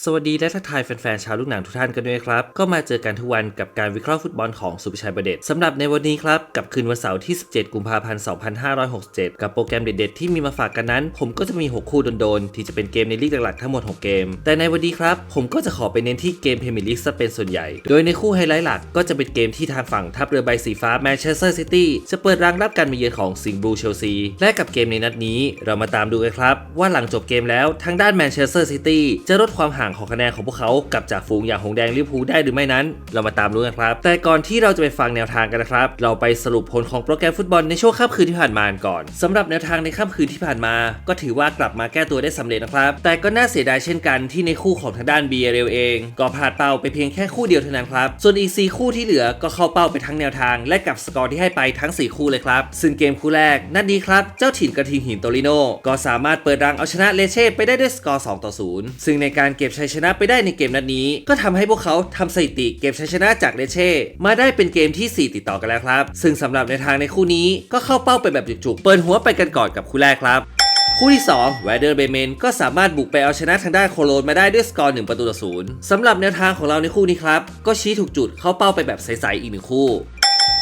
สวัสดีและทักทายแฟนๆชาวลูกหนังทุกท่านกันด้วยครับ ก็มาเจอกันทุกวันกับการวิเคราะห์ฟุตบอลของสุภชัยประเดชสำหรับในวันนี้ครับ กับคืนวันเสาร์ที่ 17 กุมภาพันธ์ 2567 กับโปรแกรมเด็ดๆ ที่มีมาฝากกันนั้น ผมก็จะมี 6 คู่โดนๆ ที่จะเป็นเกมในลีกหลักๆทั้งหมด 6 เกม แต่ในวันนี้ครับ ผมก็จะขอไปเน้นที่เกมพรมีลีกซะเป็นส่วนใหญ่ โดยในคู่ไฮไลท์หลักก็จะเป็นเกมที่ทางฝั่งทัพเรือใบสีฟ้าแมนเชสเตอร์ซิตี้จะเปิดรังรับการมาเยือนของสิงห์บลูเชลซีและกับเกมในนัดนี้ เรามาตามดูกันครับว่าหลังจบเกมแล้วทางด้านแมนเชสเตอร์ซิตี้จะลดความหางของคะแนนของพวกเขากับจ่าฝูงอย่างหงแดงลิเวอร์พูลได้หรือไม่นั้น เรามาตามรู้กันครับ แต่ก่อนที่เราจะไปฟังแนวทางกันนะครับ เราไปสรุปผลของโปรแกรมฟุตบอลในช่วงค่ำคืนที่ผ่านมาก่อนสำหรับแนวทางในค่ำคืนที่ผ่านมา ก็ถือว่ากลับมาแก้ตัวได้สำเร็จนะครับ แต่ก็น่าเสียดายเช่นกันที่ในคู่ของทางด้านบียเรลเอง ก็พลาดเป้าไปเพียงแค่คู่เดียวเท่านั้นครับส่วนอีก4คู่ที่เหลือก็เข้าเป้าไปทั้งแนวทาง และกับสกอร์ที่ให้ไปทั้ง 4 คู่เลยครับ ซึ่งเกมคู่แรกนัดนี้ครับเจ้าถิ่นกระทิงหินโตริโนก็สามารถเปิดรังเอาชนะเลเช่ไปได้ด้วยสกอร์2ต่อ0ซึ่งในการเก็บชัยชนะไปได้ในเกมนัดนี้ ก็ทำให้พวกเขาทำสถิติเก็บชัยชนะจากเลเช่มาได้เป็นเกมที่ 4 ติดต่อกันแล้วครับ ซึ่งสำหรับในทางในคู่นี้ก็เข้าเป้าไปแบบจุกๆ เปิดหัวไปกันก่อนกับคู่แรกครับคู่ที่2 w วเดอร์เบเมนก็สามารถบุกไปเอาชนะทางด้านโคโลนมาได้ด้วยสกอร์1ประตูต่อศูนย์สำหรับแนวทางของเราในคู่นี้ครับ ก็ชี้ถูกจุดเข้าเป้าไปแบบใสๆอีกหนึ่งคู่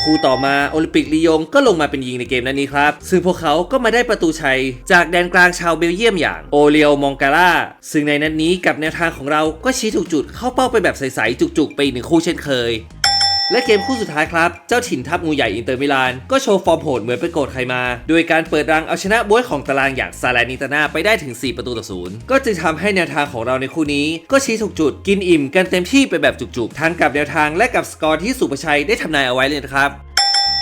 คู่ต่อมาโอลิมปิกลียงก็ลงมาเป็นยิงในเกมนั้นนี้ครับ ซึ่งพวกเขาก็มาได้ประตูชัย จากแดนกลางชาวเบลเยียมอย่างโอเลียวมองการ่าซึ่งในนัดนนี้กับแนวทางของเราก็ชี้ถูกจุดเข้าเป้าไปแบบใสๆจุกๆ ไปอีกหนึ่งคู่เช่นเคย และเกมคู่สุดท้ายครับ เจ้าถิ่นทัพงูใหญ่อินเตอร์มิลาน ก็โชว์ฟอร์มโหดเหมือนไปโกรธใครมา โดยการเปิดรังเอาชนะบวยของตารางอย่างซาลานิตานาไปได้ถึง 4 ประตูต่อศูนย์ก็จึงทำให้แนวทางของเราในคู่นี้ ก็ชี้ถูกจุดกินอิ่มกันเต็มที่ไปแบบจุกๆทั้งกับแนวทางและกับสกอร์ที่สุประชัยได้ทำนายเอาไว้เลยนะครับ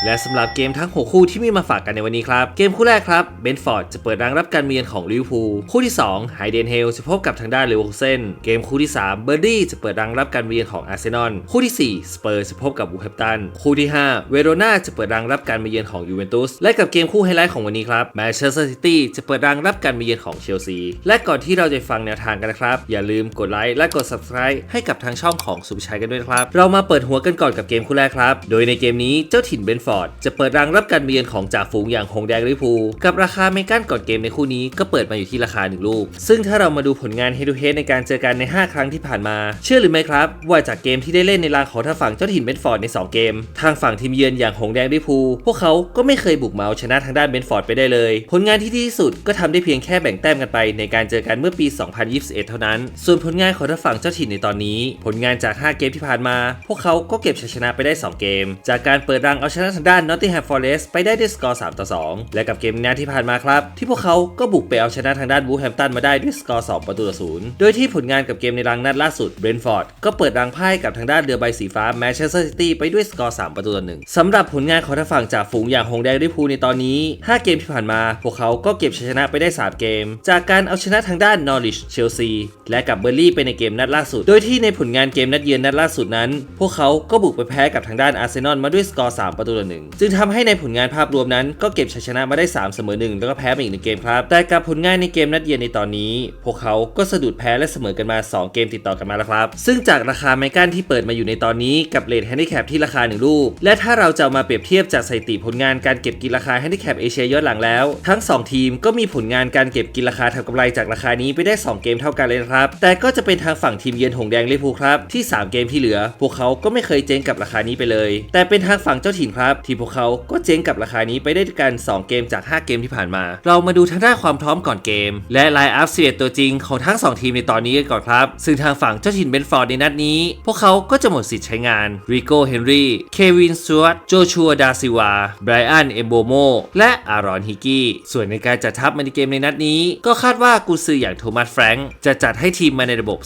และสำหรับเกมทั้ง 6 คู่ที่มีมาฝากกันในวันนี้ครับ เกมคู่แรกครับเบนฟอร์ดจะเปิดรังรับการเมียนของลิเวอร์พูลคู่ที่2ไฮเดนเฮลจะพบกับทางด้านเลเวอเซนเกมคู่ที่3เบอร์ดี้จะเปิดรังรับการเมียนของอาร์เซนอลคู่ที่4สเปอร์จะพบกับบูแฮมตันคู่ที่ 5 เวโรนาจะเปิดรังรับการมาเยือนของยูเวนตุสและกับเกมคู่ไฮไลท์ของวันนี้ครับแมนเชสเตอร์ซิตี้จะเปิดรังรับการมาเยือนของเชลซีและก่อนที่เราจะฟังแนวทางกันนะครับอย่าลืมกดไลค์และกด subscribe ให้กับทางช่องของสุภชัยกันด้วยครับเรามาเปิดหัวกันก่อนกับเกมคู่แรกครับโดยในเกมนี้เจ้าถิ่นเบนฟอร์ดจะเปิดรังรับการเยือนของจ่าฝูงอย่างหงแดงลิพูกับราคาเมกันก่อนเกมในคู่นี้ก็เปิดมาอยู่ที่ราคา1ลูก ซึ่งถ้าเรามาดูผลงาน head to head ในการเจอกันใน 5 ครั้งที่ผ่านมา เชื่อหรือไม่ครับ ว่าจากเกมที่ได้เล่นในรางของทางฝั่งเจ้าถิ่นเบนฟอร์ดใน 2 เกม ทางฝั่งทีมเยือนอย่างหงแดงลิพูพวกเขาก็ไม่เคยบุกมาเอาชนะทางด้านเบนฟอร์ดไปได้เลย ผลงานที่ดีที่สุดก็ทำได้เพียงแค่แบ่งแต้มกันไปในการเจอกันเมื่อปี 2021 เท่านั้น ส่วนผลงานของทางฝั่งเจ้าถิ่นในตอนนี้ ผลงานจาก 5 เกมที่ผ่านมา พวกเขาก็เก็บชัยชนะไปได้ 2 เกม จากการเปิดรังเอาชนะางด้าน Nottingham Forest ไปได้ด้วยสกอร์ 3 ต่อ 2 และกับเกมหน้ที่ผ่านมาครับ ที่พวกเขาก็บุกไปเอาชนะทางด้านบูแฮมตันมาได้ด้วยสกอร์ 2 ประตูต่อศูนย์โดยที่ผลงานกับเกมในรังนัดล่าสุดเบรนฟอร์ดก็เปิดรังไพ่กับทางด้านเรือใบสีฟ้าแมนเชสเตอร์ซิตี้ไปด้วยสกอร์ 3 ประตูต่อหนึ่งสำหรับผลงานของทางฝั่งจากฝูงอย่างหงแดงลิเวอร์พูลในตอนนี้ 5 เกมที่ผ่านมา พวกเขาก็เก็บชัยชนะไปได้ 3 เกม จากการเอาชนะทางด้านนอริชเชลซีและกับเบอร์ลี่ไปในเกมนัดล่าสุด โดยที่ในผลงานเกมนัดเยือนนัดล่าสุดนั้น พวกเขาก็บุกไปแพ้กับทางด้านอาร์เซนอลมาด้วยสกอร์ 3 ประตูต่อหนึ่งจึงทำให้ในผลงานภาพรวมนั้นก็เก็บชัยชนะมาได้ 3 เสมอหนึ่งแล้วก็แพ้ไปอีกหนึ่งเกมครับ แต่กับผลงานในเกมนัดเยือนในตอนนี้ พวกเขาก็สะดุดแพ้และเสมอกันมา 2 เกมติดต่อกันมาแล้วครับ ซึ่งจากราคาไมกันที่เปิดมาอยู่ในตอนนี้กับเลทแฮนดิแคปที่ราคา1ลูกและถ้าเราจะามาเปรียบเทียบจากสถิติผลงานการเก็บกินราคาแฮนดิแคปเอเชียย้อนหลังแล้ว ทั้ง 2 ทีมก็มีผลงานการเก็บกินราคาทำกำไรจากราคานี้ไปได้ 2 เกมเท่ากันเลยครับ แต่ก็จะเป็นทางฝั่งทีมเยือนหงแดงลิเวอร์พูลครับที่ 3 เกมที่เหลือ พวกเขาก็ไม่เคยเจ๊งกับราคานี้ไปเลย แต่เป็นทางฝั่งเจ้าถิ่นครับที่พวกเขาก็เจ๊งกับราคานี้ไปได้กัน 2 เกมจาก 5 เกมที่ผ่านมา เรามาดูทางด้านความพร้อมก่อนเกม และไลน์อัพเสียตัวจริงของทั้ง 2 ทีมในตอนนี้กันก่อนครับ ซึ่งทางฝั่งเจ้าถิ่นเบนฟอร์ดในนัดนี้ พวกเขาก็จะหมดสิทธิ์ใช้งานริโก้เฮนรี่เควินสจวตโจชัวดาซิวาไบรอันเอมโบโมและอารอนฮิกกี้ส่วนในการจัดทัพมาในเกมในนัดนี้ ก็คาดว่ากุซืออย่างโทมัสแฟรงค์จะจัดให้ทีมมาในระบบ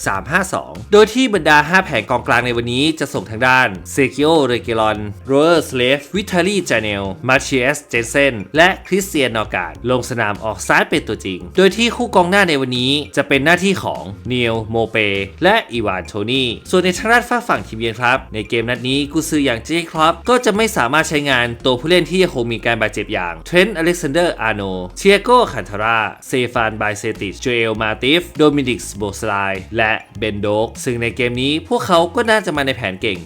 3-5-2 โดยที่บรรดา 5 แผงกองกลางในวันนี้จะส่งทางด้านเซกิโอเรเกลอนโรเออร์สเลฟวิิทาลีจาเนล มาเชียสเจนเซน และคริสเตียนนอการ์ดลงสนามออกซ้ายเป็นตัวจริง โดยที่คู่กองหน้าในวันนี้จะเป็นหน้าที่ของเนีลโมเป และอีวานโทนี่ ส่วนในทางด้านฝ้ากฝั่งทีมเยือนครับ ในเกมนัดนี้กุซืออย่างเจครอปก็จะไม่สามารถใช้งานตัวผู้เล่นที่ยังคงมีการบาดเจ็บอย่างเทรนต์อเล็กซานเดอร์อาร์โนเชียโกคันทาราเซฟานไบเซติสโจเอลมาติฟ โดมินิกส์โบสไลและเบนโดกซึ่งในเกมนี้พวกเขาก็น่าจะมาในแผนเก่ง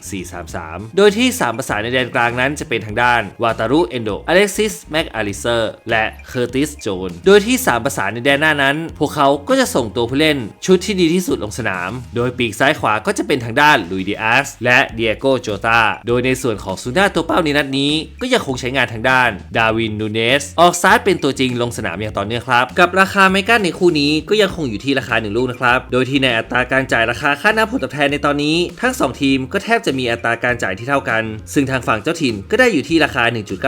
4-3-3 โดยที่3ภาษานในแดนกลางนั้นจะเป็นทางด้านวาตารุเอนโดอเล็กซิสแม็กอาริเซอร์และเคอร์ติสโจนโดยที่ 3 ประสานในแดนหน้านั้น พวกเขาก็จะส่งตัวผู้เล่นชุดที่ดีที่สุดลงสนาม โดยปีกซ้ายขวาก็จะเป็นทางด้านลุยดิอาสและเดียโกโจตาโดยในส่วนของซูน่าตัวเป้าในนัดนี้ ก็ยังคงใช้งานทางด้านดาวินนูเนสออกซ้ายเป็นตัวจริงลงสนามอย่างต่อเนื่องครับ กับราคาไม่กั้นในคู่นี้ก็ยังคงอยู่ที่ราคาหนึ่งลูกนะครับ โดยที่ในอัตราการจ่ายราคาค่าหน้าผลตอบแทนในตอนนี้ ทั้ง 2 ทีมก็แทบจะมีอัตราการจ่ายที่เท่ากัน ซึ่งทางฝั่งเจ้าถิ่นก็ได้อยู่ที่ราคา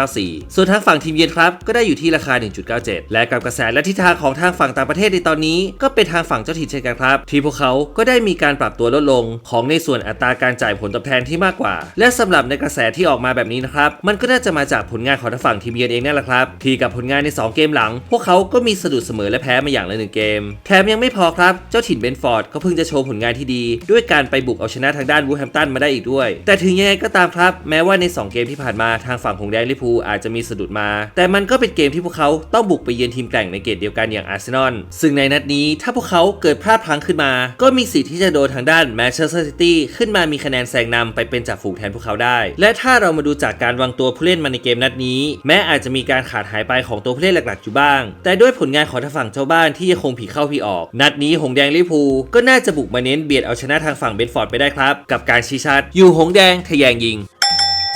1.94 ส่วนทางฝั่งทีมเยือนครับก็ได้อยู่ที่ราคา 1.97 และกับกระแสและทิศทางของทางฝั่งต่างประเทศในตอนนี้ ก็เป็นทางฝั่งเจ้าถิ่นเช่นกันครับ ที่พวกเขาก็ได้มีการปรับตัวลดลงของในส่วนอัตราการจ่ายผลตอบแทนที่มากกว่า และสำหรับในกระแสที่ออกมาแบบนี้นะครับมันก็น่าจะมาจากผลงานของทางฝั่งทีมเยือนเองนั่นแหละครับที่กับผลงานใน 2 เกมหลัง พวกเขาก็มีสะดุดเสมอและแพ้มาอย่างละหนึ่งเกม แถมยังไม่พอครับเจ้าถิ่นเบนฟอร์ดก็เพิ่งจะโชว์ผลงานที่ดี ด้วยการไปบุกเอาชนะทางด้านวูแฮมตันมาได้อีกด้วย แต่ถึงยังไงก็ตามครับ แม้ว่าใน 2 เกมที่ผ่านมาทางฝั่งของแดนลิพูอาจจะมีสะดุดมา แต่มันก็เป็นเกมที่พวกเขาต้องบุกไปเยือนทีมแกร่งในเกตเดียวกันอย่างอาร์เซนอลซึ่งในนัดนี้ถ้าพวกเขาเกิดพลาดพลั้งขึ้นมา ก็มีสิทธิ์ที่จะโดนทางด้านแมนเชสเตอร์ซิตี้ขึ้นมามีคะแนนแซงนำไปเป็นจ่าฝูงแทนพวกเขาได้ และถ้าเรามาดูจากการวางตัวผู้เล่นมาในเกมนัดนี้ แม้อาจจะมีการขาดหายไปของตัวผู้เล่นหลักๆอยู่บ้าง แต่ด้วยผลงานของทางฝั่งเจ้าบ้านที่ยังคงผีเข้าผีออก นัดนี้หงแดงลิพูก็น่าจะบุกมาเน้นเบียดเอาชนะทางฝั่งเบนฟอร์ดไปได้ครับ กับการชี้ชัด อยู่หงแดงทะแยงยิง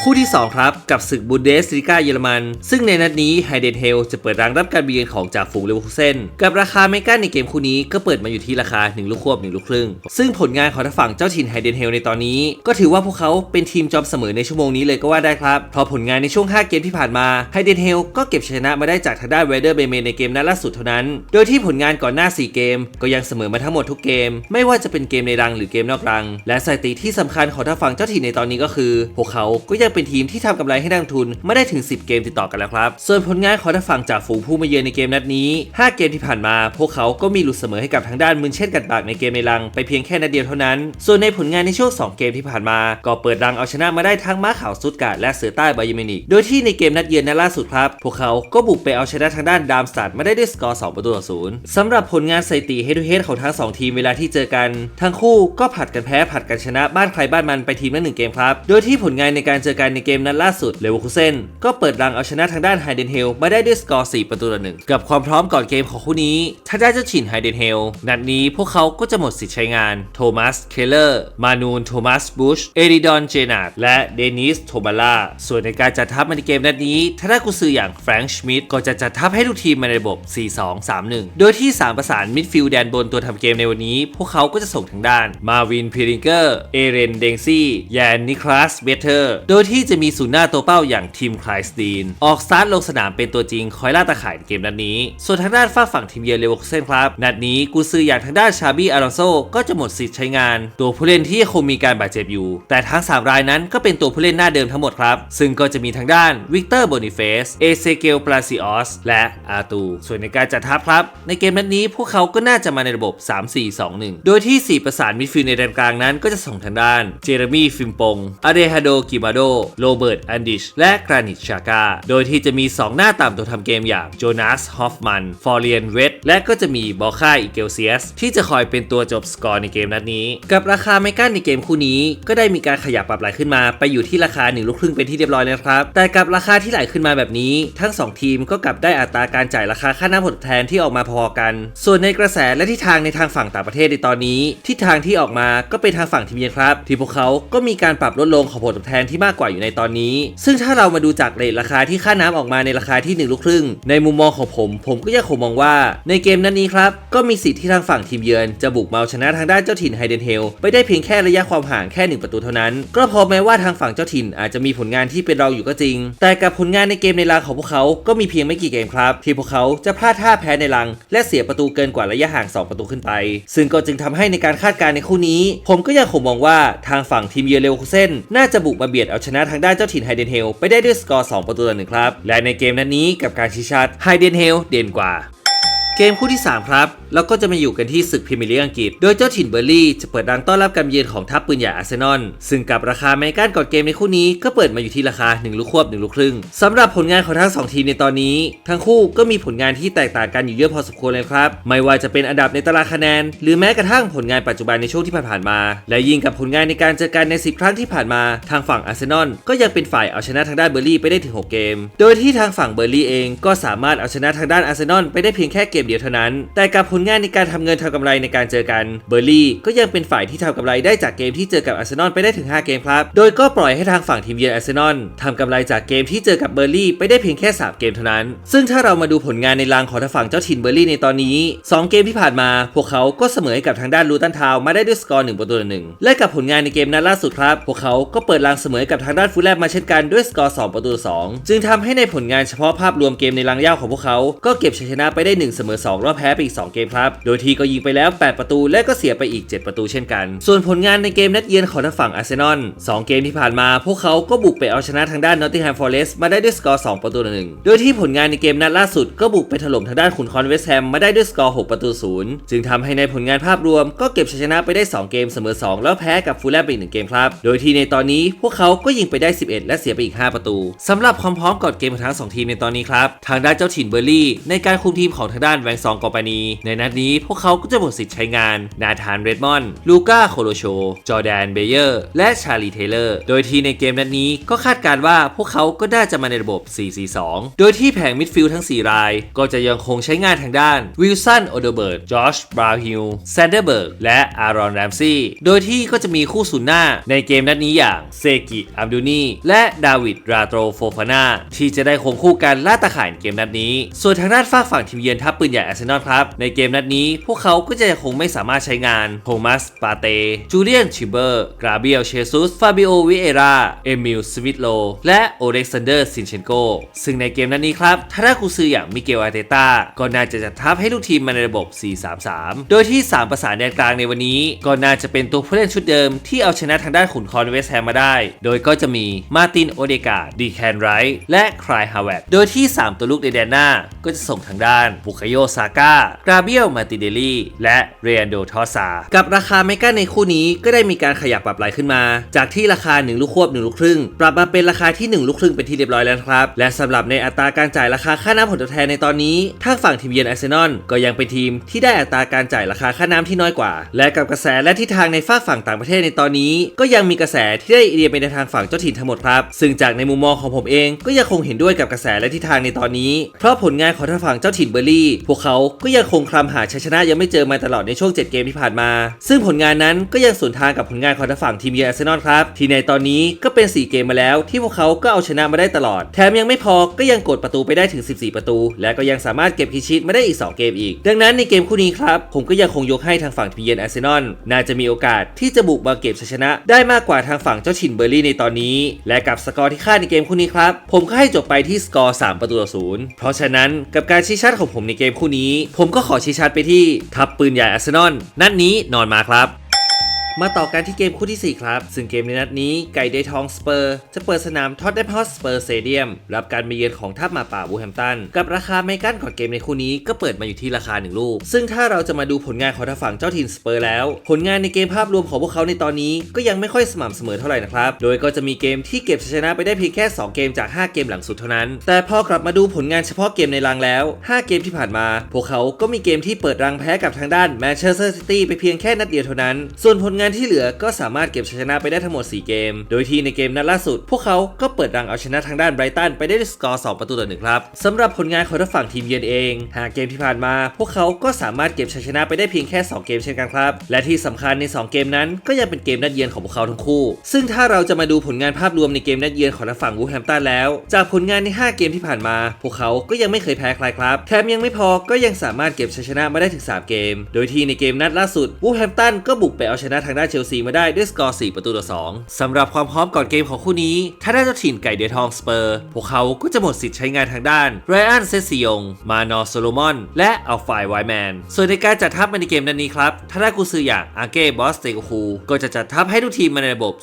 คู่ที่ 2 ครับ กับศึกบูนเดสลิก้าเยอรมัน ซึ่งในนัดนี้ไฮเดนเฮลจะเปิดรังรับการเบียนของจากฝูงเลเวอร์คูเซนกับราคาไม่กั้นในเกมคู่นี้ก็เปิดมาอยู่ที่ราคา 1 ลูกควบ 1 ลูกครึ่ง ซึ่งผลงานของทางฝั่งเจ้าถิ่นไฮเดนเฮลในตอนนี้ ก็ถือว่าพวกเขาเป็นทีมจอมเสมอในชั่วโมงนี้เลยก็ว่าได้ครับเพราะผลงานในช่วง 5 เกมที่ผ่านมาไฮเดนเฮลก็เก็บชนะมาได้จากทางด้านเวเดอร์เบเมในเกมนัดล่าสุดเท่านั้น โดยที่ผลงานก่อนหน้า 4 เกม ก็ยังเสมอมาทั้งหมดทุกเกม ไม่ว่าจะเป็นเกมในรังหรือเกมนอกรัง และสถิติที่สำคัญของทางฝั่งเจ้าถิ่นในตอนนี้ก็คือ พวกเขาก็ยังเป็นทีมที่ทำกำไรให้นักลงทุนไม่ได้ถึง 10 เกมติดต่อกันแล้วครับ ส่วนผลงานของทางฝั่งจากฝูงผู้มาเยือนในเกมนัดนี้ 5 เกมที่ผ่านมา พวกเขาก็มีหลุดเสมอให้กับทางด้านมืนเช่นกันปากในเกมในรังไปเพียงแค่นัดเดียวเท่านั้น ส่วนในผลงานในช่วง 2 เกมที่ผ่านมา ก็เปิดรังเอาชนะมาได้ทั้งม้าขาวซุดการ์ดและเสือใต้บายอมินิกโดยที่ในเกมนัดเยือนนัดล่าสุดครับ พวกเขาก็บุกไปเอาชนะทางด้านดามสตัดมาได้ด้วยสกอร์2ประตูต่อศูนย์สำหรับผลงานสถิติเฮดทูเฮดของทั้งสองทีมเวลาที่เจอกัน ทั้งคู่ก็ผัดกันแพ้ผัดกันชนะบ้านใครบ้านมันไปทีมละหนึ่งเกมครับ โดยที่ผลงานในการเจอกันในเกมนัดล่าสุดเลเวอร์คูเซนก็เปิดรังเอาชนะทางด้านไฮเดนเฮลมาได้ด้วยสกอร์ 4 ประตูต่อหนึ่งกับความพร้อมก่อนเกมของคู่นี้ทางด้านเจ้าถิ่นไฮเดนเฮลนัดนี้พวกเขาก็จะหมดสิทธิ์ใช้งานโทมัสเคเลอร์มานูนโทมัสบุชเอริดอนเจนาร์ดและเดนิสโทบาล่าส่วนในการจัดทัพมาในเกมนัดนี้ทางด้านกุซืออย่างแฟรงค์ชมิดก็จะจัดทัพให้ทุกทีมมาในระบบ 4-2-3-1 โดยที่ 3 ประสานมิดฟิลด์แดนบนตัวทำเกมในวันนี้ พวกเขาก็จะส่งทางด้านมาวินพิริงเกอร์เอเรนเดงซี่แยนนิคลัสเบเทอร์โดยทที่จะมีศูนย์หน้าตัวเป้าอย่างทีมคลายสตีน ออกสตาร์ทลงสนามเป็นตัวจริงคอยล่าตาข่ายในเกมนัดนี้ ส่วนทางด้านฝ้าฝั่งทีมเยือนเลเวอร์เซนครับ นัดนี้กูซืออย่างทางด้านชาบี้อารอนโซก็จะหมดสิทธิ์ใช้งาน ตัวผู้เล่นที่ยังคงมีการบาดเจ็บอยู่ แต่ทั้ง 3 รายนั้นก็เป็นตัวผู้เล่นหน้าเดิมทั้งหมดครับ ซึ่งก็จะมีทางด้านวิกเตอร์โบนิเฟสเอเซเกลปลาซิออสและอาตู ส่วนในการจัดทัพครับ ในเกมนัดนี้พวกเขาก็น่าจะมาในระบบ 3-4-2-1 โดยที่ 4 ประสานมิดฟิลด์ในแดนกลางนั้นก็จะส่งทางด้านเจเรมีฟิมปงอเดฮาโดกิมาโดโรเบิร์ต อันดิช และกรานิชชากา โดยที่จะมี 2 หน้าตามตัวทำเกมอย่างโจนาส ฮอฟมัน ฟอร์เรียน เวตและก็จะมีบอค่าอิเกลเซียส ที่จะคอยเป็นตัวจบสกอร์ในเกมนัดนี้ กับราคาไมกั้นในเกมคู่นี้ ก็ได้มีการขยับปรับไหลขึ้นมาไปอยู่ที่ราคา1ลูกครึ่งเป็นที่เรียบร้อยแล้วครับ แต่กับราคาที่ไหลขึ้นมาแบบนี้ ทั้ง 2 ทีมก็กลับได้อัตราการจ่ายราคาค่าน้ำผลตอบแทนที่ออกมาพอกัน ส่วนในกระแสและทิศทางในทางฝั่งต่างประเทศในตอนนี้ทิศทางที่ออกมาก็เป็นทางฝั่งทีมเยือนครับ ที่พวกเขาก็มีการปรับลดลงของผลตอบแทนที่มากกว่าอยู่ในตอนนี้ ซึ่งถ้าเรามาดูจากเรทราคาที่ค่าน้ำออกมาในราคาที่1ลูกครึ่ง ในมุมมองของผม ผมก็ยังคงมองว่าในเกมนั้นนี้ครับ ก็มีสิทธิ์ที่ทางฝั่งทีมเยือนจะบุกมาเอาชนะทางด้านเจ้าถิ่นไฮเดนเฮลไปได้เพียงแค่ระยะความห่างแค่ 1 ประตูเท่านั้น ก็พอแม้ว่าทางฝั่งเจ้าถิ่นอาจจะมีผลงานที่เป็นเราอยู่ก็จริง แต่กับผลงานในเกมในรังของพวกเขาก็มีเพียงไม่กี่เกมครับ ที่พวกเขาจะพลาดท่าแพ้ในรัง และเสียประตูเกินกว่าระยะห่าง 2 ประตูขึ้นไป ซึ่งก็จึงทำให้ในการคาดการณ์ในคู่นี้ ผมก็ยังคงมองว่าทางฝั่งทีมเยือนเลวคูเซนน่าจะบุกมาเบียดเอาชนะทางด้านเจ้าถิ่นไฮเดนเฮลไปได้ด้วยสกอร์ 2 ประตูต่อหนึ่งครับ และในเกมนั้นนี้กับการชี้ชัดไฮเดนเฮลเด่นกว่า เกมคู่ที่ 3 ครับ แล้วก็จะมาอยู่กันที่ศึกพรีเมียร์ลีกอังกฤษ โดยเจ้าถิ่นเบอร์ลี่จะเปิดรังต้อนรับการเยือนของทัพปืนใหญ่อาร์เซนอล ซึ่งกับราคาแมกันก่อนเกมในคู่นี้ก็เปิดมาอยู่ที่ราคา 1 ลูกควบ 1 ลูกครึ่งสำหรับผลงานของทั้ง 2 ทีมในตอนนี้ ทั้งคู่ก็มีผลงานที่แตกต่างกันอยู่เยอะพอสมควรเลยครับ ไม่ว่าจะเป็นอันดับในตารางคะแนน หรือแม้กระทั่งผลงานปัจจุบันในช่วงที่ผ่านๆมา และยิ่งกับผลงานในการเจอกันใน 10 ครั้งที่ผ่านมาทางฝั่งอาร์เซนอลก็ยังเป็นฝ่ายเอาชนะทางด้านเบอร์ลี่ไปได้ถึง 6 เกม โดยที่ทางฝั่งเบอร์ลี่เองก็สามารถเอาชนะทางด้านอาร์เซนอลไปได้เพียงแค่เกมเดียวเท่านั้น แต่กับผลงานในการทำเงินทำกำไรในการเจอกัน เบอร์ลี่ก็ยังเป็นฝ่ายที่ทำกำไรได้จากเกมที่เจอกับอาร์เซนอลไปได้ถึง 5 เกมครับ โดยก็ปล่อยให้ทางฝั่งทีมเยือนอาร์เซนอลทำกำไรจากเกมที่เจอกับเบอร์ลี่ไปได้เพียงแค่ 3 เกมเท่านั้น ซึ่งถ้าเรามาดูผลงานในรางของทางฝั่งเจ้าถิ่นเบอร์ลี่ในตอนนี้ 2 เกมที่ผ่านมา พวกเขาก็เสมอกับทางด้านลูตันทาวมาได้ด้วยสกอร์1ประตูต่อหนึ่งและกับผลงานในเกมนัดล่าสุดครับ พวกเขาก็เปิดรางเสมอกับทางด้านฟูลแลมมาเช่นกันด้วยสกอร์2ประตูต่อสองจึงทำให้ในผลงานเฉพาะภาพรวมเกมในรางย่าวของพวกเขาก็เก็บชัยชนะไปได้1เสมออ 2 แล้วแพ้ไปอีก 2 เกมครับ โดยที่ก็ยิงไปแล้ว 8 ประตูและก็เสียไปอีก 7 ประตูเช่นกัน ส่วนผลงานในเกมนัดเยือนของทางฝั่งอาร์เซนอล2เกมที่ผ่านมา พวกเขาก็บุกไปเอาชนะทางด้านนอตติงแฮมฟอร์เรสต์มาได้ด้วยสกอร์ 2 ประตูต่อหนึ่งโดยที่ผลงานในเกมนัดล่าสุดก็บุกไปถล่มทางด้านขุนคอนเวสแฮมมาได้ด้วยสกอร์6ประตูศูนย์จึงทำให้ในผลงานภาพรวมก็เก็บชัยชนะไปได้ 2 เกมเสมอ 2 แล้วแพ้กับฟูลแลมไปอีกหนึ่งเกมครับ โดยที่ในตอนนี้พวกเขาก็ยิงไปได้ 11 และเสียไปอีก 5 ประตูสำหรับความพร้อมก่อนเกมของทั้ง 2 ทีมในตอนนี้ครับ ทางด้านเจ้าถิ่นเบอร์ลี่ในการคุมทีมของทางด้านแวงซองกอปานีในนัดนี้พวกเขาก็จะหมดสิทธิ์ใช้งาน นาธานเรดมอนด์ลูก้าโคโลโช จอร์แดนเบเยอร์ และชาลีเทเลอร์ โดยที่ในเกมนัดนี้ก็คาดการณ์ว่าพวกเขาก็น่าจะมาในระบบ 4-4-2 โดยที่แผงมิดฟิลด์ทั้ง 4 ราย ก็จะยังคงใช้งานทางด้านวิลสันโอเดเบิร์ตจอชบราฮิลแซนเดอร์เบิร์กและอารอนแรมซี่โดยที่ก็จะมีคู่ศูนย์หน้าในเกมนัดนี้อย่างเซกิอัมดูนีและดาวิดราโตรโฟฟาน่าที่จะได้คงคู่กันล่าตาข่ายเกมนัดนี้ ส่วนทางด้านฝากฝั่งทีมเยือนทัพปืนใหญ่อาร์เซนอลครับ ในเกมนัดนี้พวกเขาก็จะคงไม่สามารถใช้งานโทมัสปาเตจูเลียนชิเบอร์กราเบียลเชซุสฟาบิโอวิเอราเอมิลสวิตโลและโอเล็กซานเดอร์ซินเชนโกซึ่งในเกมนัดนี้ครับทางด้านกุซืออย่างมิเกลอาร์เตต้าก็น่าจะจัดทัพให้ลูกทีมมาในระบบ 4-3-3 โดยที่ 3 ประสานแดนกลางในวันนี้ ก็น่าจะเป็นตัวผู้เล่นชุดเดิมที่เอาชนะทางด้านขุนคอนเวสแฮมมาได้ โดยก็จะมีมาตินโอเดกาดีแคนไรท์และคลายฮาวเวตโดยที่ 3 ตัวลูกในแดนหน้าก็จะส่งทางด้านบุคโยซาก้ากราเบียล มาติเดลีและเรอันโดทอซา กับราคาเมกาในคู่นี้ก็ได้มีการขยับปรับไหลขึ้นมา จากที่ราคา 1 ลูกควบ 1 ลูกครึ่ง ปรับมาเป็นราคาที่ 1 ลูกครึ่งเป็นที่เรียบร้อยแล้วครับ และสำหรับในอัตราการจ่ายราคาค่าน้ำผลตอบแทนในตอนนี้ทางฝั่งทีมเยือนอาร์เซนอลก็ยังเป็นทีมที่ได้อัตราการจ่ายราคาค่าน้ำที่น้อยกว่า และกับกระแสและทิศทางในฝากฝั่งต่างประเทศในตอนนี้ ก็ยังมีกระแสที่ได้เอียงไปในทางฝั่งเจ้าถิ่นทั้งหมดครับซึ่งจากในมุมมองของผมเองก็ยังคงเห็นด้วยกับกระแสและทิศทางในตอนนี้ เพราะผลงานของทางฝั่งเจ้าถิ่นเบอร์ลี่พวกเขาก็ยังคงคลำหาชัยชนะยังไม่เจอมาตลอดในช่วง 7 เกมที่ผ่านมา ซึ่งผลงานนั้นก็ยังสวนทางกับผลงานของทางฝั่งทีมเยือนอาร์เซนอลครับที่ในตอนนี้ก็เป็น 4 เกมมาแล้วที่พวกเขาก็เอาชนะมาได้ตลอด แถมยังไม่พอก็ยังกดประตูไปได้ถึง 14 ประตู และก็ยังสามารถเก็บพิชิตมาได้อีก 2 เกมอีก ดังนั้นในเกมคู่นี้ครับผมก็ยังคงยกให้ทางฝั่งทีมเยือนอาร์เซนอลน่าจะมีโอกาสที่จะบุกมาเก็บชัยชนะ ได้มากกว่าทางฝั่งเจ้าถิ่นเบอร์ลี่ในตอนนี้ และกับสกอร์ที่คาดในเกมคู่นี้ครับผมก็ให้จบไปที่สกอร์ 3 ประตูต่อศูนย์เพราะฉะนั้นกับการชี้ชัดของผมในเกมคู่นี้ ผมก็ขอชี้ชัดไปที่ทัพปืนใหญ่อาร์เซนอลนัดนี้นอนมาครับ มาต่อกันที่เกมคู่ที่ 4 ครับ ซึ่งเกมในนัดนี้ไก่เดทองสเปอร์ จะเปิดสนามท็อตเดมฮอสสเปอร์สเตเดียม รับการมาเยือนของทัพหมาป่าบูแฮมตัน กับราคาไม่กั้นก่อนเกมในคู่นี้ก็เปิดมาอยู่ที่ราคา 1 ลูก ซึ่งถ้าเราจะมาดูผลงานของทางฝั่งเจ้าถิ่นสเปอร์แล้ว ผลงานในเกมภาพรวมของพวกเขาในตอนนี้ก็ยังไม่ค่อยสม่ำเสมอเท่าไหร่นะครับ โดยก็จะมีเกมที่เก็บชัยชนะไปได้เพียงแค่ 2 เกมจาก 5 เกมหลังสุดเท่านั้น แต่พอกลับมาดูผลงานเฉพาะเกมในรังแล้ว 5 เกมที่ผ่านมา พวกเขาก็มีเกมที่เปิดรังแพ้กับทางด้านแมนเชสเตอร์ซิตี้ไปเพียงแค่นัดเดียวเท่านั้น ส่วนผลงานที่เหลือก็สามารถเก็บชัยชนะไปได้ทั้งหมด 4 เกม โดยที่ในเกมนัดล่าสุด พวกเขาก็เปิดรังเอาชนะทางด้านไบรตันไปได้ด้วยสกอร์ 2 ประตูต่อหนึ่งครับสำหรับผลงานของทางฝั่งทีมเยือนเอง หากเกมที่ผ่านมา พวกเขาก็สามารถเก็บชัยชนะไปได้เพียงแค่ 2 เกมเช่นกันครับ และที่สำคัญใน 2 เกมนั้นก็ยังเป็นเกมนัดเยือนของพวกเขาทั้งคู่ ซึ่งถ้าเราจะมาดูผลงานภาพรวมในเกมนัดเยือนของทางฝั่งวูแฮมตันแล้ว จากผลงานใน 5 เกมที่ผ่านมา พวกเขาก็ยังไม่เคยแพ้ใครครับแถมยังไม่พอก็ยังสามารถเก็บชัยชนะมาได้ถึง 3 เกม โดยที่ในเกมนัดล่าสุดวูแฮมตันก็บุกไปเอาชนะทางางด้านเชลซีมาได้ด้วยสกอร์ 4 ประตูต่อ 2 สำหรับความพร้อมก่อนเกมของคู่นี้ ถ้าได้เจ้าถิ่นไก่เดือทองสเปอร์ พวกเขาก็จะหมดสิทธิ์ใช้งานทางด้านไรอันเซซิยง มานอโซโลมอน และอัลฟายไวแมน ส่วนในการจัดทัพในเกมนั้นนี้ครับ ถ้าได้กูซืออย่างอาเก้บอสเตโกคูก็จะจัดทัพให้ทุกทีมมาในระบบ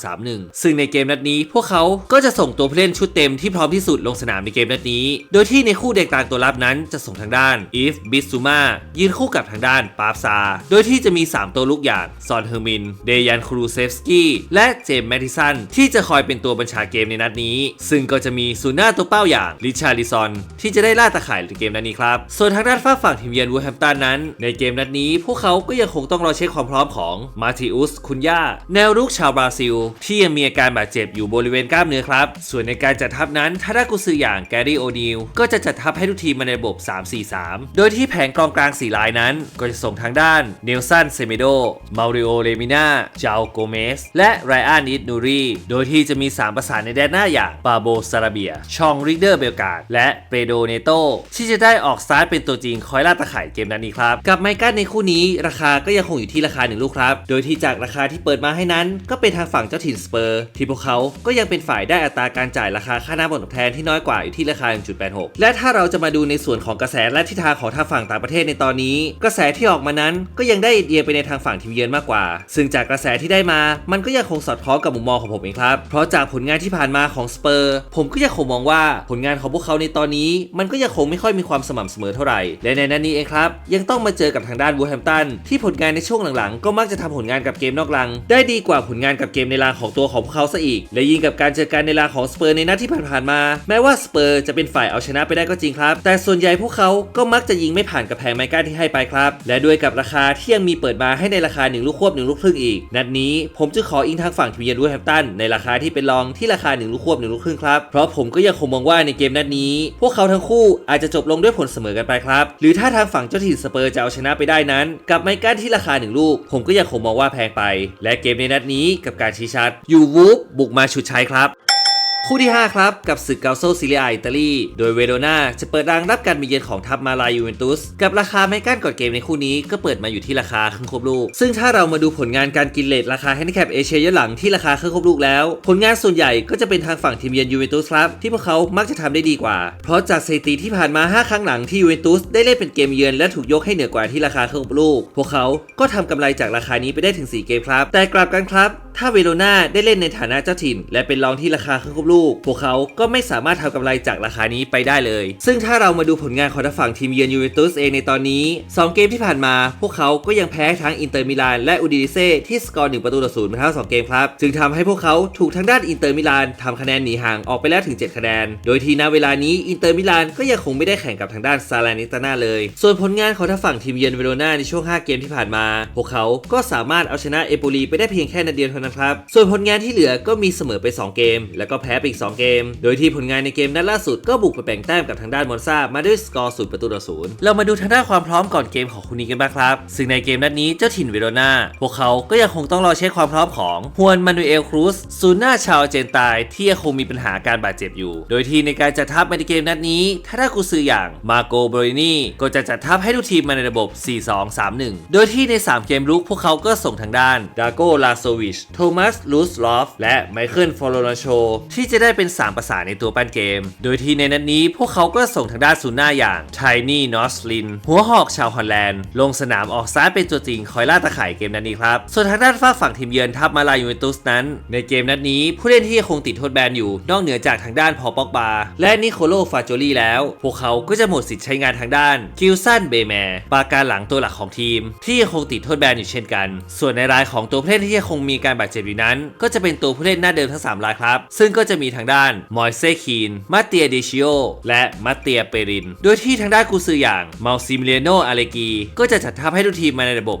4-2-3-1 ซึ่งในเกมนัดนี้ พวกเขาก็จะส่งตัวผู้เล่นชุดเต็มที่พร้อมที่สุดลงสนามในเกมนัดนี้ โดยที่ในคู่เด็กต่างตัวรับนั้นจะส่งทางด้านอีฟบิสซูมายืนคู่กับทางด้านปาบซา โดยที่จะมี 3 ตัวลูกอย่างซอนเฮอร์มิน เดยันครูเซฟสกี้ และเจมส์แมดิสัน ที่จะคอยเป็นตัวบัญชาเกมในนัดนี้ ซึ่งก็จะมีซูน่าตัวเป้าอย่างริชาริซอน ที่จะได้ล่าตะข่ายในเกมนัดนี้ครับ ส่วนทางด้านฝ้าฝั่งทีมเยือนวูแฮมป์ตันนั้น ในเกมนัดนี้ พวกเขาก็ยังคงต้องรอเช็คความพร้อมของมาติอุสคุนย่าแนวรุกชาวบราซิล ที่ยังมีอาการบาดเจ็บอยู่บริเวณกล้ามเนื้อครับ ส่วนในการจัดทัพนั้นถ้าได้กุซืออย่างแกรี่โอนิลก็จะจัดทัพให้ทุกทีมมาในระบบ 3-4-3 โดยที่แผงกองกลางสี่ลายนั้น ก็จะส่งทางด้านเนลสันเซเมโดมาริโอเลมิน่าจาโกเมส และไรอันอิดนูรีโดยที่จะมี 3 ประสานในแดนหน้าอย่างปาโบซาราเบีย ชองริเดอร์เบลกาดและเปโดเนโตที่จะได้ออกสตาร์ทเป็นตัวจริงคอยล่าตะข่ายเกมนั้นนี้ครับ กับไมกันในคู่นี้ราคาก็ยังคงอยู่ที่ราคาหนึ่งลูกครับ โดยที่จากราคาที่เปิดมาให้นั้น ก็เป็นทางฝั่งเจ้าถิ่นสเปอร์ ที่พวกเขาก็ยังเป็นฝ่ายได้อัตราการจ่ายราคาค่าน้ำผลตอบแทนที่น้อยกว่าอยู่ที่ราคา 1.86 และถ้าเราจะมาดูในส่วนของกระแสและทิศทางของทางฝั่งต่างประเทศในตอนนี้ กระแสที่ออกมานั้นก็ยังได้เอียงไปในทางฝั่งทีมเยือนมากกว่าซึ่งจากกระแสที่ได้มา มันก็ยังคงสอดคล้องกับมุมมองของผมเองครับ เพราะจากผลงานที่ผ่านมาของสเปอร์ผมก็ยังคงมองว่าผลงานของพวกเขาในตอนนี้ มันก็ยังคงไม่ค่อยมีความสม่ำเสมอเท่าไหร่ และในนั้นนี้เองครับ ยังต้องมาเจอกับทางด้านวูแฮมตันที่ผลงานในช่วงหลังๆ ก็มักจะทำผลงานกับเกมนอกรัง ได้ดีกว่าผลงานกับเกมในรางของตัวของพวกเขาซะอีก และยิ่งกับการเจอกันในรางของสเปอร์ในนัดที่ผ่านๆมา แม้ว่าสเปอร์จะเป็นฝ่ายเอาชนะไปได้ก็จริงครับ แต่ส่วนใหญ่พวกเขาก็มักจะยิงไม่ผ่านกับแพงไมก้าที่ให้ไปครับ และด้วยกับราคาที่ยังมีเปิดมาให้ในราคา1ลูกควบ1 ลูกครึ่งอีก นัดนี้ผมจะขออิงทางฝั่งทีมเยือนวูแฮมตันในราคาที่เป็นรองที่ราคา 1 ลูกควบ1ลูกครึ่งครับเพราะผมก็ยังคงมองว่าในเกมนัดนี้ พวกเขาทั้งคู่อาจจะจบลงด้วยผลเสมอกันไปครับ หรือถ้าทางฝั่งเจ้าถิ่นสเปอร์จะเอาชนะไปได้นั้น กับไมก้าที่ราคา 1 ลูก ผมก็ยังคงมองว่าแพงไป และเกมในนัดนี้กับการชี้ชัดยูวูฟบุกมาฉุดชัยครับ คู่ที่ 5 ครับ กับศึกเกาโซซิเลียอิตาลี โดยเวโรนาจะเปิดรังรับการมาเยือนของทัพมาลายูเวนตุส กับราคาไม่กั้นก่อนเกมในคู่นี้ก็เปิดมาอยู่ที่ราคาครึ่งครบลูก ซึ่งถ้าเรามาดูผลงานการกินเลทราคาแฮนดิแคปเอเชียย้อนหลังที่ราคาครึ่งครบลูกแล้ว ผลงานส่วนใหญ่ก็จะเป็นทางฝั่งทีมเยือนยูเวนตุสครับ ที่พวกเขามักจะทำได้ดีกว่า เพราะจากสถิติที่ผ่านมา 5 ครั้งหลังที่ยูเวนตุสได้เล่นเป็นเกมเยือนและถูกยกให้เหนือกว่าที่ราคาครึ่งครบลูก พวกเขาก็ทำกำไรจากราคานี้ไปได้ถึง 4 เกมครับ แต่กลับกันครับ ถ้าเวโรนาได้เล่นในฐานะเจ้าถิ่น และเป็นรองที่ราคาครึ่งครบลูกพวกเขาก็ไม่สามารถทำกำไรจากราคานี้ไปได้เลย ซึ่งถ้าเรามาดูผลงานของทางฝั่งทีมเยือนยูเวนตุสเองในตอนนี้ 2 เกมที่ผ่านมา พวกเขาก็ยังแพ้ทั้งอินเตอร์มิลานและอูดิเซ่ที่สกอร์1ประตูต่อศูนย์มาทั้งสองเกมครับจึงทำให้พวกเขาถูกทางด้านอินเตอร์มิลานทำคะแนนหนีห่างออกไปแล้วถึง 7 คะแนน โดยที่ณเวลานี้อินเตอร์มิลานก็ยังคงไม่ได้แข่งกับทางด้านซาลานิตาน่าเลย ส่วนผลงานของทางฝั่งทีมเยือนเวโรนาในช่วง 5 เกมที่ผ่านมา พวกเขาก็สามารถเอาชนะเอโปลีไปได้เพียงแค่นัดเดียวเท่านั้นครับส่วนผลงานที่เหลือก็มีเสมอไป 2 เกม แล้วก็แพ้ไปอีก 2 เกม โดยที่ผลงานในเกมนัดล่าสุดก็บุกไปแบ่งแต้มกับทางด้านมอนซามาด้วยสกอร์ศูนย์ประตูต่อศูนย์เรามาดูทางด้านความพร้อมก่อนเกมของคู่นี้กันบ้างครับ ซึ่งในเกมนัดนี้เจ้าถิ่นเวโรนาพวกเขาก็ยังคงต้องรอเช็คความพร้อมของฮวนมานูเอลครูสซูน่าชาวเจนตายที่ยังคงมีปัญหาการบาดเจ็บอยู่ โดยที่ในการจัดทัพในเกมนัดนี้ถ้าได้กูซืออย่างมาโกโบรินีก็จะจัดทัพให้ทุกทีมมาในระบบ 4-2-3-1 โดยที่ใน 3 เกมลุกพวกเขาก็ส่งทางด้านดาโกลาโซวิช โทมัสลูสลอฟ และไมเคิลฟอโลนาโชที่จะได้เป็น3ประสาในตัวปั้นเกม โดยที่ในนัดนี้พวกเขาก็ส่งทางด้านซูน่าอย่างไทนี่นอสลินหัวหอกชาวฮอลแลนด์ ลงสนามออกซ้ายเป็นตัวจริงคอยล่าตะข่ายเกมนัดนี้ครับ ส่วนทางด้านฝ้าฝั่งทีมเยือนทัพมาลายูเวนตุสนั้น ในเกมนัดนี้ผู้เล่นที่ยังคงติดโทษแบนอยู่ นอกเหนือจากทางด้านพอปอกบา และนิโคโลฟาโจลี่แล้ว พวกเขาก็จะหมดสิทธิ์ใช้งานทางด้านกิลซันเบแมร์ปาการหลังตัวหลักของทีม ที่ยังคงติดโทษแบนอยู่เช่นกัน ส่วนในรายของตัวผู้เล่นที่ยังคงมีการบาดเจ็บอยู่นั้น ก็จะเป็นตัวผู้เล่นหน้าเดิมทั้ง 3 รายครับ ซึ่งก็จะมีทางด้านมอยเซคีน มาเตียเดชิโอ และมาเตียเปริน โดยที่ทางด้านกูซืออย่างมัลซิมิเลโนอาเลกีก็จะจัดทัพให้ทุกทีมมาในระบบ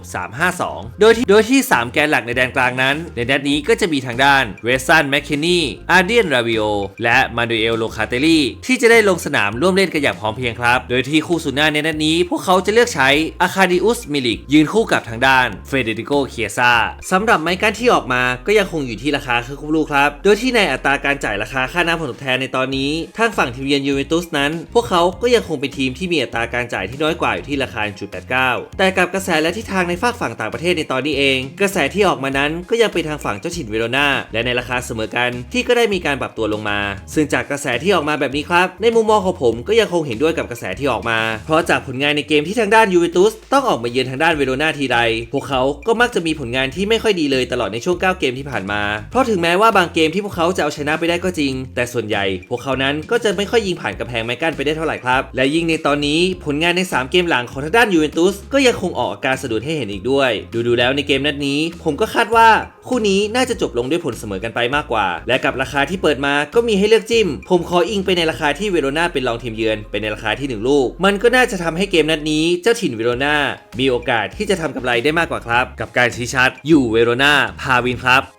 3-5-2 โดยที่โดยที่ 3 แกนหลักในแดนกลางนั้น ในนัดนี้ก็จะมีทางด้านเวสันแมคเคนนีอาร์เดียนราวิโอและมาดูเอลโลคาเตลีที่จะได้ลงสนามร่วมเล่นกันอย่างพร้อมเพรียงครับ โดยที่คู่สุดหน้าในนัดนี้ พวกเขาจะเลือกใช้อาคาดิอุสมิลิก ยืนคู่กับทางด้านเฟเดริโกเคียซาสำหรับไม้กั้นที่ออกมาก็ยังคงอยู่ที่ราคาครึ่งลูกครับ โดยที่ในอัตราการจ่ายราคาค่าน้ำผลตอบแทนในตอนนี้ทางฝั่งทีมเยือนยูเวนตุสนั้น พวกเขาก็ยังคงเป็นทีมที่มีอัตราการจ่ายที่น้อยกว่าอยู่ที่ราคา 1.89 แต่กับกระแสและทิศทางในฝากฝั่งต่างประเทศในตอนนี้เอง กระแสที่ออกมานั้นก็ยังเป็นทางฝั่งเจ้าถิ่นเวโรนาและในราคาเสมอกันที่ก็ได้มีการปรับตัวลงมา ซึ่งจากกระแสที่ออกมาแบบนี้ครับ ในมุมมองของผมก็ยังคงเห็นด้วยกับกระแสที่ออกมา เพราะจากผลงานในเกมที่ทางด้านยูเวนตุสต้องออกมาเยือนทางด้านเวโรนาทีใด พวกเขาก็มักจะมีผลงานที่ไม่ค่อยดีเลยตลอดในช่วง 9 เกมที่ผ่านมา เพราะถึงแม้ว่าบางเกมที่พวกเขาจะเอาชนะไปได้ก็จริง แต่ส่วนใหญ่ พวกเขานั้นก็จะไม่ค่อยยิงผ่านกำแพงไม้กั้นไปได้เท่าไหร่ครับ และยิ่งในตอนนี้ผลงานใน 3 เกมหลังของทางด้านยูเวนตุสก็ยังคงออกอาการสะดุดให้เห็นอีกด้วย ดูดูแล้วในเกมนัดนี้ ผมก็คาดว่าคู่นี้น่าจะจบลงด้วยผลเสมอกันไปมากกว่า และกับราคาที่เปิดมาก็มีให้เลือกจิ้ม ผมขออิงไปในราคาที่เวโรนาเป็นรองทีมเยือนเป็นในราคาที่ 1 ลูก มันก็น่าจะทำให้เกมนัดนี้เจ้าถิ่นเวโรนามีโอกาสที่จะทำกำไรได้มากกว่าครับ กับการชี้ชัดอยู่เวโรนาพาวินครับ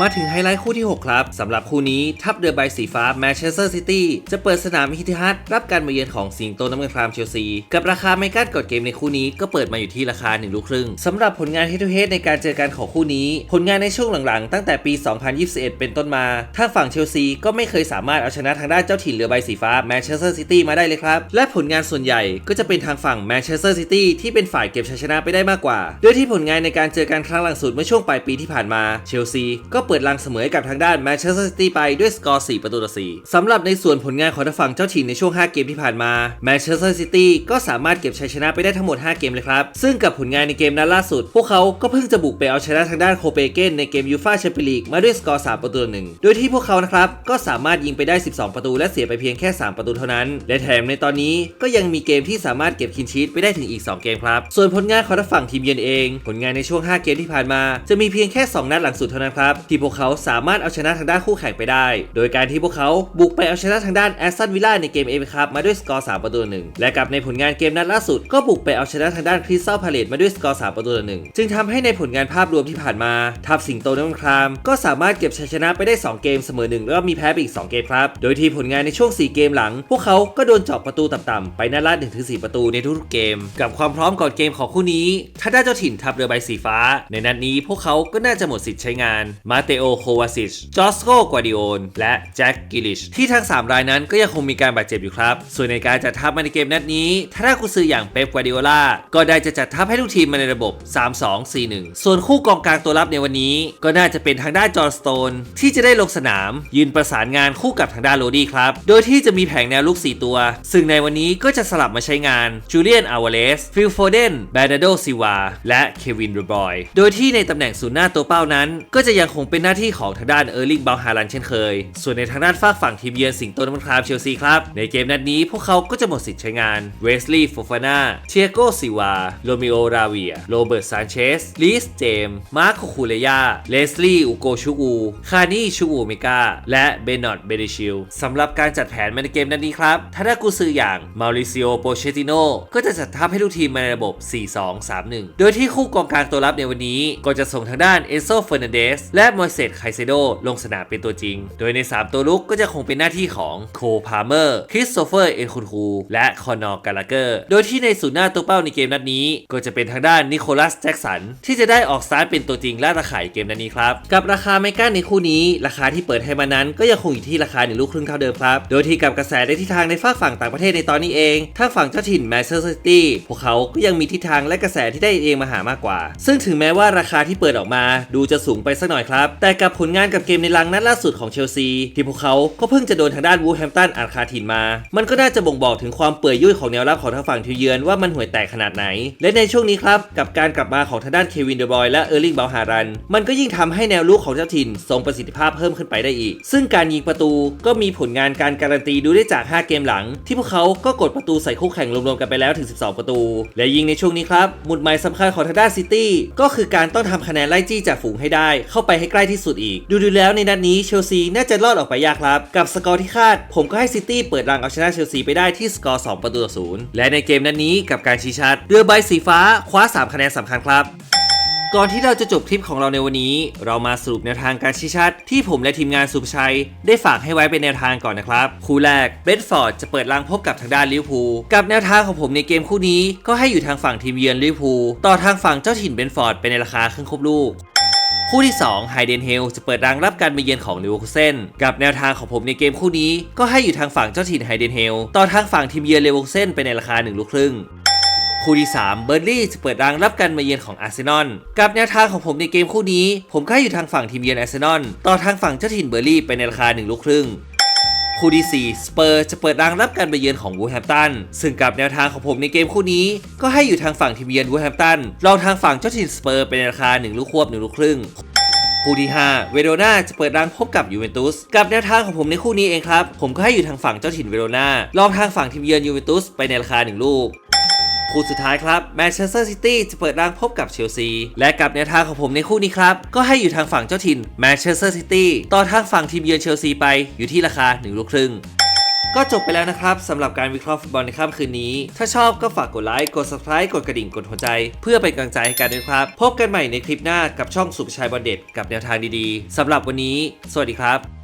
มาถึงไฮไลท์คู่ที่ 6 ครับสำหรับคู่นี้ทัพเรือใบสีฟ้าแมนเชสเตอร์ซิตี้จะเปิดสนามฮิติฮัตรับการมาเยือนของสิงโตน้ำเงินครามเชลซี กับราคาไม่กั้นกดเกมในคู่นี้ก็เปิดมาอยู่ที่ราคา1ลูกครึ่งสำหรับผลงานเฮทูเฮดในการเจอกันของคู่นี้ ผลงานในช่วงหลังๆ ตั้งแต่ปี 2021 เป็นต้นมาทางฝั่งเชลซีก็ไม่เคยสามารถเอาชนะทางด้านเจ้าถิ่นเรือใบสีฟ้าแมนเชสเตอร์ซิตี้มาได้เลยครับและผลงานส่วนใหญ่ก็จะเป็นทางฝั่งแมนเชสเตอร์ซิตี้ที่เป็นฝ่ายเก็บชัยชนะไปได้มากกว่าโดยที่ผลงานในการเจอกันครั้งหลังสุดเมื่อช่วงปลายปีที่ผ่านมาเชลซีก็เปิดลังเสมอให้กับทางด้านแมนเชสเตอร์ซิตี้ไปด้วยสกอร์ 4 ประตูต่อ 4 สำหรับในส่วนผลงานของทางฝั่งเจ้าถิ่นในช่วง 5 เกมที่ผ่านมาแมนเชสเตอร์ซิตี้ก็สามารถเก็บชัยชนะไปได้ทั้งหมด 5 เกมเลยครับ ซึ่งกับผลงานในเกมนัดล่าสุด พวกเขาก็เพิ่งจะบุกไปเอาชนะทางด้านโคเปเกนในเกมยูฟ่าแชมเปี้ยนลีกมาด้วยสกอร์ 3 ประตูต่อหนึ่งโดยที่พวกเขานะครับก็สามารถยิงไปได้ 12 ประตู และเสียไปเพียงแค่ 3 ประตูเท่านั้น และแถมในตอนนี้ก็ยังมีเกมที่สามารถเก็บคินชีตไปได้ถึงอีก 2 เกมครับ ส่วนผลงานของทางฝั่งทีมเยือนเอง ผลงานในช่วง 5 เกมที่ผ่านมา จะมีเพียงแค่ 2 นัดหลังสุดเท่านั้นครับที่พวกเขาสามารถเอาชนะทางด้านคู่แข่งไปได้ โดยการที่พวกเขาบุกไปเอาชนะทางด้านแอสตันวิลล่าในเกมเอฟครับมาด้วยสกอร์ 3 ประตูหนึ่งและกับในผลงานเกมนัดล่าสุดก็บุกไปเอาชนะทางด้านคริสตัลพาเลตมาด้วยสกอร์ 3 ประตูต่อหนึ่งจึงทำให้ในผลงานภาพรวมที่ผ่านมาทัพสิงโตน้ำครามก็สามารถเก็บชัยชนะไปได้ 2 เกมเสมอหนึ่งแล้วก็มีแพ้ไปอีก 2 เกมครับ โดยที่ผลงานในช่วง 4 เกมหลัง พวกเขาก็โดนเจาะประตูต่ำๆไปนัดละ1-4 ประตูในทุกๆเกม กับความพร้อมก่อนเกมของคู่นี้ถ้าได้เจ้าถิ่นทัพเรือใบสีฟ้า ในนัดนี้พวกเขาก็น่าจะหมดสิทธิ์ใช้งาน มาเตโอโควาซิชจอสโกกวาดิโอนและแจ็คกิลิชที่ทั้ง 3 รายนั้นก็ยังคงมีการบาดเจ็บอยู่ครับ ส่วนในการจัดทัพมาในเกมนัดนี้ถ้าได้กุซืออย่างเป๊ปกวาดิโอลาก็ได้จะจัดทัพให้ทุกทีมมาในระบบ 3-2-4-1 ส่วนคู่กองกลางตัวรับในวันนี้ ก็น่าจะเป็นทางด้านจอร์สโตน ที่จะได้ลงสนาม ยืนประสานงานคู่กับทางด้านโรดี้ครับ โดยที่จะมีแผงแนวลูก4 ตัว ซึ่งในวันนี้ก็จะสลับมาใช้งานจูเลียนอาวาเลสฟิลโฟเดนแบรนาโดซิวาและเควินรูบอยโดยที่ในตำแหน่งศูนย์หน้าตัวเป้านั้น ก็จะยังคงเป็นหน้าที่ของทางด้านเออร์ลิงเบลฮารันเช่นเคย ส่วนในทางด้านฝากฝั่งทีมเยือนสิงโตน้ำครามเชลซีครับ ในเกมนัดนี้พวกเขาก็จะหมดสิทธิ์ใช้งานเวสลีย์โฟฟาน่าเทียโกซิวาโรมิโอราเวียโรเบิร์ตซานเชสลิสเจมมาร์คคูเลยาเลสลีย์อุโกชูอูคานี่ชูอูเมกาและเบนอตเบเดชิลสำหรับการจัดแผนมาในเกมนัดนี้ครับถ้าได้กูซืออย่างมาริซิโอโปเชติโนก็จะจัดทัพให้ทุกทีมมาในระบบ 4-2-3-1 โดยที่คู่กองกลางตัวรับในวันนี้ก็จะส่งทางด้านเอโซเฟอร์นันเดสและมอยเซตไคเซโดลงสนามเป็นตัวจริง โดยใน 3 ตัวลุกก็จะคงเป็นหน้าที่ของโคพาเมอร์คริสโตเฟอร์เอ็นคุนคูและคอนอร์กาลาเกอร์ โดยที่ในศูนย์หน้าตัวเป้าในเกมนัดนี้ ก็จะเป็นทางด้านนิโคลัสแจ็กสันที่จะได้ออกสตาร์ทเป็นตัวจริงล่าตะข่ายเกมนัดนี้ครับ กับราคาไมก้าในคู่นี้ ราคาที่เปิดให้มานั้นก็ยังคงอยู่ที่ราคาหนึ่งลูกครึ่งเท่าเดิมครับ โดยที่กับกระแสในทิศทางในฝากฝั่งต่างประเทศในตอนนี้เองถ้าฝั่งเจ้าถิ่นแมนเชสเตอร์ซิตี้พวกเขาก็ยังมีทิศทางและกระแสที่ได้เองมาหามากกว่า ซึ่งถึงแม้ว่าราคาที่เปิดออกมา ดูจะสูงไปสักหน่อยครับแต่กับผลงานกับเกมในลังนัดล่าสุดของเชลซี ที่พวกเขาก็เพิ่งจะโดนทางด้านวูแฮมตันอัดคาถินมา มันก็น่าจะบ่งบอกถึงความเปื่อยยุ่ยของแนวรับของทางฝั่งทีเยือนว่ามันห่วยแตกขนาดไหน และในช่วงนี้ครับกับการกลับมาของทางด้านเควินเดอบอยและเออร์ลิงเบลฮารัน มันก็ยิ่งทำให้แนวลุกของเจ้าถิ่นทรงประสิทธิภาพเพิ่มขึ้นไปได้อีก ซึ่งการยิงประตูก็มีผลงานการการันตีดูได้จาก 5 เกมหลัง ที่พวกเขาก็กดประตูใส่คู่แข่งรวมๆกันไปแล้วถึง 12 ประตู และยิงในช่วงนี้ครับหมุดหมายสำคัญของทางด้านซิตี้ก็คือการต้องทำคะแนนไล่จี้จากฝูงให้ได้ เข้าไปให้ใกล้ที่สุดอีก ดูดูแล้วในนัดนี้เชลซีน่าจะรอดออกไปยากครับ กับสกอร์ที่คาด ผมก็ให้ซิตี้เปิดรังเอาชนะเชลซีไปได้ที่สกอร์ 2 ประตูต่อศูนย์และในเกมนัดนี้กับการชี้ชัด เรือใบสีฟ้าคว้า 3 คะแนนสำคัญครับก่อนที่เราจะจบคลิปของเราในวันนี้ เรามาสรุปแนวทางการชี้ชัด ที่ผมและทีมงานสุภชัย ได้ฝากให้ไว้เป็นแนวทางก่อนนะครับ คู่แรกเบรนท์ฟอร์ดจะเปิดรังพบกับทางด้านลิเวอร์พูลกับแนวทางของผมในเกมคู่นี้ ก็ให้อยู่ทางฝั่งทีมเยือนลิเวอร์พูลต่อทางฝั่งเจ้าถิ่นเบนท์ฟอร์ดเป็นในราคาครึ่งครบลูก คู่ที่2ไฮเดนเฮลจะเปิดรังรับการมาเยือนของลิเวอร์คูเซนกับแนวทางของผมในเกมคู่นี้ ก็ให้อยู่ทางฝั่งเจ้าถิ่นไฮเดนเฮลต่อทางฝั่งทีมเยือนเลเวอร์คูเซนไปในราคา1ลูกครึ่งคู่ที่ 3 เบอร์ลี่จะเปิดรังรับการมาเยือนของอาร์เซนอลกับแนวทางของผมในเกมคู่นี้ ผมก็ให้อยู่ทางฝั่งทีมเยือนอาร์เซนอลต่อทางฝั่งเจ้าถิ่นเบอร์ลี่ไปในราคา1ลูกครึ่ง คู่ที่ 4 สเปอร์จะเปิดรังรับการไปเยือนของวูแฮมตัน ซึ่งกับแนวทางของผมในเกมคู่นี้ ก็ให้อยู่ทางฝั่งทีมเยือนวูแฮมตันรองทางฝั่งเจ้าถิ่นสเปอร์เป็นราคา1ลูกควบ1ลูกครึ่งคู่ที่ 5 เวโรนาจะเปิดรังพบกับยูเวนตุสกับแนวทางของผมในคู่นี้เองครับ ผมก็ให้อยู่ทางฝั่งเจ้าถิ่นเวโรนารองทางฝั่งทีมเยือนยูเวนตุสไปในราคา 1 ลูก คู่สุดท้ายครับแมนเชสเตอร์ซิตี้จะเปิดร่างพบกับเชลซี และกับแนวทางของผมในคู่นี้ครับ ก็ให้อยู่ทางฝั่งเจ้าถิ่นแมนเชสเตอร์ซิตี้ต่อทางฝั่งทีมเยือนเชลซีไปอยู่ที่ราคา1ลูกครึ่งก็จบไปแล้วนะครับสำหรับการวิเคราะห์ฟุตบอลในค่ำคืนนี้ ถ้าชอบก็ฝากกดไลค์กด subscribe กดกระดิ่งกดหัวใจ เพื่อเป็นกำลังใจให้กันด้วยครับ พบกันใหม่ในคลิปหน้ากับช่องสุภชัยบอลเด็ดกับแนวทางดีๆสำหรับวันนี้ สวัสดีครับ